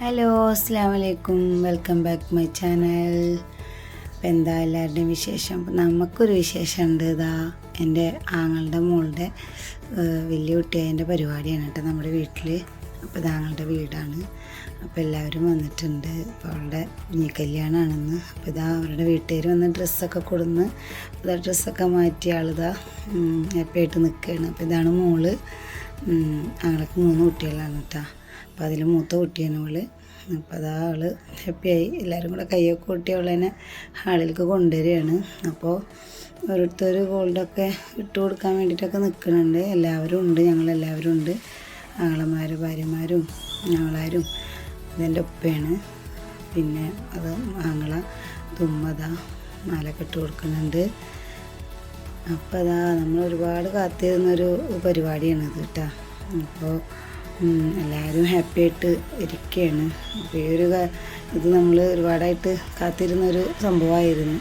Hello അസ്സാം വലൈക്കും welcome back my channel അപ്പം എന്താ എല്ലാവരുടെയും വിശേഷം? നമുക്കൊരു വിശേഷം ഉണ്ട് ഇതാ എന്റെ ആങ്ങളുടെ മോളുടെ വലിയ കുട്ടിയായതിന്റെ പരിപാടിയാണ് കേട്ടോ നമ്മുടെ വീട്ടിൽ അപ്പോൾ ഇത് വീടാണ്. അപ്പോൾ എല്ലാവരും വന്നിട്ടുണ്ട്. അപ്പോൾ അവളുടെ കുഞ്ഞി കല്യാണമാണെന്ന് അപ്പോൾ ഇതാ അവരുടെ വീട്ടുകാർ വന്ന് ഡ്രസ്സൊക്കെ കൊടുന്ന് ഇതാ ഡ്രസ്സൊക്കെ മാറ്റി ആളിതാ ഹാപ്പിയായിട്ട് നിൽക്കുകയാണ് അപ്പോൾ ഇതാണ് മോൾ. ഉം, ആങ്ങൾക്ക് മൂന്ന് കുട്ടികളാണ് കേട്ടോ. അപ്പോൾ അതിൽ മൂത്ത കുട്ടിയാണ് അവൾ അപ്പം അതാ ആൾ ഹാപ്പിയായി എല്ലാവരും കൂടെ കയ്യൊക്കെ കൂട്ടി അവളെന്നെ ഹാളിലേക്ക് കൊണ്ടുവരികയാണ്. അപ്പോൾ ഓരോരുത്തർ ഗോൾഡൊക്കെ ഇട്ട് കൊടുക്കാൻ വേണ്ടിയിട്ടൊക്കെ നിൽക്കുന്നുണ്ട്. എല്ലാവരും ഉണ്ട്. ഞങ്ങളെല്ലാവരും ഉണ്ട്. ആങ്ങളമാർ ഭാര്യമാരും ഞങ്ങളാരും ഇതെന്റെ ഉപ്പയാണ്. പിന്നെ അത് ആങ്ങള തുമ്മത മാലൊക്കെ ഇട്ട് കൊടുക്കുന്നുണ്ട്. അപ്പോൾ അതാ നമ്മൾ ഒരുപാട് കാത്തിരുന്നൊരു പരിപാടിയാണ് ഇത് കേട്ടോ. അപ്പോൾ എല്ലാവരും ഹാപ്പി ആയിട്ട് ഇരിക്കുകയാണ് അപ്പോൾ ഈ ഒരു ഇത് നമ്മൾ ഒരുപാടായിട്ട് കാത്തിരുന്നൊരു സംഭവമായിരുന്നു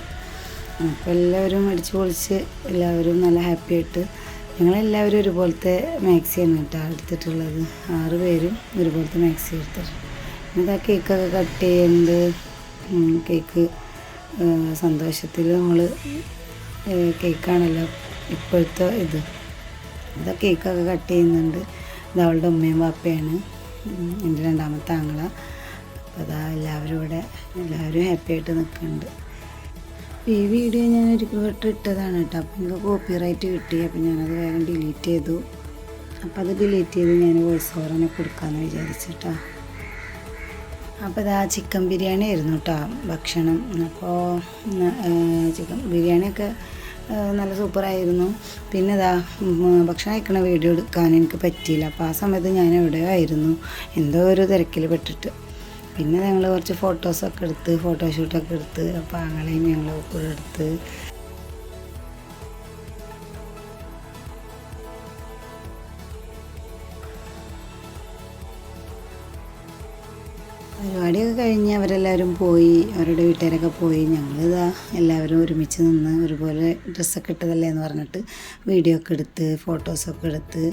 അപ്പോൾ എല്ലാവരും അടിച്ചു പൊളിച്ച് എല്ലാവരും നല്ല ഹാപ്പി ആയിട്ട് ഞങ്ങളെല്ലാവരും ഒരുപോലത്തെ മാക്സിയാണ് കേട്ടോ എടുത്തിട്ടുള്ളത്. ആറ് പേരും ഒരുപോലത്തെ മാക്സി എടുത്തിട്ടുണ്ട് ഇതാ കേക്കൊക്കെ കട്ട് ചെയ്യുന്നുണ്ട് കേക്ക് സന്തോഷത്തിൽ നമ്മൾ കേക്കാണല്ലോ ഇപ്പോഴത്തെ ഇത്. ഇതാ കേക്കൊക്കെ കട്ട് ചെയ്യുന്നുണ്ട്. ഇത് അവളുടെ ഉമ്മയും പാപ്പയാണ് എന്റെ രണ്ടാമത്തെ ആങ്ങള. അപ്പോൾ അതാ എല്ലാവരും ഇവിടെ എല്ലാവരും ഹാപ്പി ആയിട്ട് നിൽക്കുന്നുണ്ട്. ഈ വീഡിയോ ഞാൻ ഒരു വട്ടം ഇട്ടതാണ് കേട്ടോ. അപ്പോൾ എനിക്ക് കോപ്പി റൈറ്റ് കിട്ടി. അപ്പോൾ ഞാനത് വേഗം ഡിലീറ്റ് ചെയ്തു. അപ്പോൾ അത് ഡിലീറ്റ് ചെയ്ത് ഞാൻ വോയിസ് ഓവർ ഓവറിനെ കൊടുക്കാമെന്ന് വിചാരിച്ചിട്ടാ അപ്പോൾ ഇതാ ചിക്കൻ ബിരിയാണി ആയിരുന്നു കേട്ടോ. ഭക്ഷണം. അപ്പോൾ ചിക്കൻ ബിരിയാണിയൊക്കെ നല്ല സൂപ്പറായിരുന്നു. പിന്നെ ഇതാ ഭക്ഷണം കഴിക്കണ വീഡിയോ എടുക്കാൻ എനിക്ക് പറ്റിയില്ല. അപ്പോൾ ആ സമയത്ത് ഞാൻ എവിടെയോ ആയിരുന്നു? എന്തോ ഒരു തിരക്കിൽ പെട്ടിട്ട്. പിന്നെ ഞങ്ങൾ കുറച്ച് ഫോട്ടോസൊക്കെ എടുത്ത് ഫോട്ടോഷൂട്ടൊക്കെ എടുത്ത് അപ്പോൾ ആങ്ങളെയും ഞങ്ങൾ കൂടെ എടുത്ത്. പരിപാടിയൊക്കെ കഴിഞ്ഞ് അവരെല്ലാവരും പോയി അവരുടെ വീട്ടുകാരൊക്കെ പോയി. ഞങ്ങളിതാ എല്ലാവരും ഒരുമിച്ച് നിന്ന് ഒരുപോലെ ഡ്രസ്സൊക്കെ ഇട്ടതല്ലേ എന്ന് പറഞ്ഞിട്ട് വീഡിയോ ഒക്കെ എടുത്ത് ഫോട്ടോസൊക്കെ എടുത്ത്.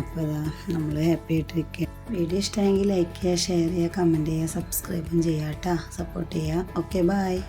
അപ്പോൾ ഇതാ നമ്മൾ ഹാപ്പി ആയിട്ടിരിക്കുക വീഡിയോ ഇഷ്ടമെങ്കിൽ ലൈക്ക് ചെയ്യുക ഷെയർ ചെയ്യുക കമന്റ് ചെയ്യുക സബ്സ്ക്രൈബും ചെയ്യുക കേട്ടോ സപ്പോർട്ട് ചെയ്യുക. Okay bye